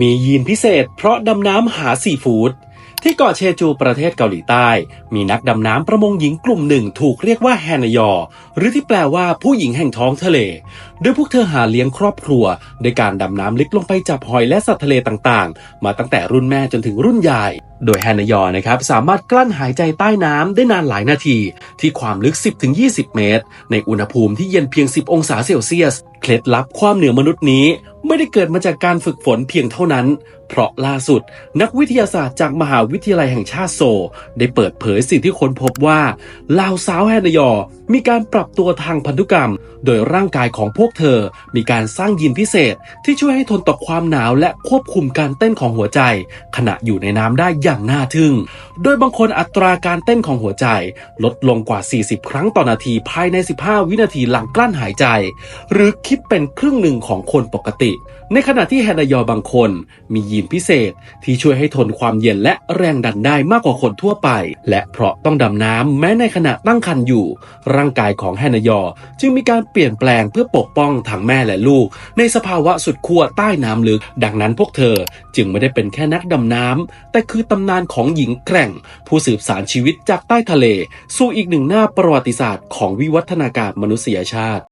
มียีนพิเศษเพราะดำน้ำหาซีฟู้ดที่เกาะเชจูประเทศเกาหลีใต้ มีนักดำน้ำประมงหญิงกลุ่มหนึ่งถูกเรียกว่าแฮนยอ หรือที่แปลว่าผู้หญิงแห่งท้องทะเล โดยพวกเธอหาเลี้ยงครอบครัวโดยการดำน้ำลึกลงไปจับหอยและสัตว์ทะเลต่างๆ มาตั้งแต่รุ่นแม่จนถึงรุ่นยายโดยแฮนยอนะครับสามารถกลั้นหายใจใต้น้ำได้นานหลายนาที ที่ความลึก 10-20 เมตร ในอุณหภูมิที่เย็นเพียง 10 องศาเซลเซียส เคล็ดลับความเหนือมนุษย์นี้ ไม่ได้เกิดมาจากการฝึกฝนเพียงเท่านั้น เพราะล่าสุด นักวิทยาศาสตร์จากมหาวิทยาลัยแห่งชาติโซ ได้เปิดเผยสิ่งที่ค้นพบว่าลาวสาวแฮนยอ มีการปรับตัวทางพันธุกรรม โดยร่างกายของพวกเธอ มีการสร้างยีนพิเศษ ที่ช่วยให้ทนต่อความหนาวและควบคุมการเต้นของหัวใจ ขณะอยู่ในน้ำได้อย่างน่าทึ่ง โดยบางคนอัตราการเต้นของหัวใจ ลดลงกว่า 40 ครั้งต่อนาทีภายใน 15 วินาทีหลังกลั้นหายใจ หรือคิดเป็นครึ่งหนึ่งของคนปกติในขณะที่แฮนายอบางคน มียีนพิเศษที่ช่วยให้ทนความเย็นและแรงดันได้มากกว่าคนทั่วไป และเพราะต้องดำน้ำแม้ในขณะตั้งครรภ์อยู่ ร่างกายของแฮนายอจึงมีการเปลี่ยนแปลงเพื่อปกป้องทั้งแม่และลูก ในสภาวะสุดขั้วใต้น้ำลึก ดังนั้นพวกเธอจึงไม่ได้เป็นแค่นักดำน้ำแต่คือตำนานของหญิงแกร่ง ผู้สืบสารชีวิตจากใต้ทะเล สู่อีกหนึ่งหน้าประวัติศาสตร์ของวิวัฒนาการมนุษยชาติ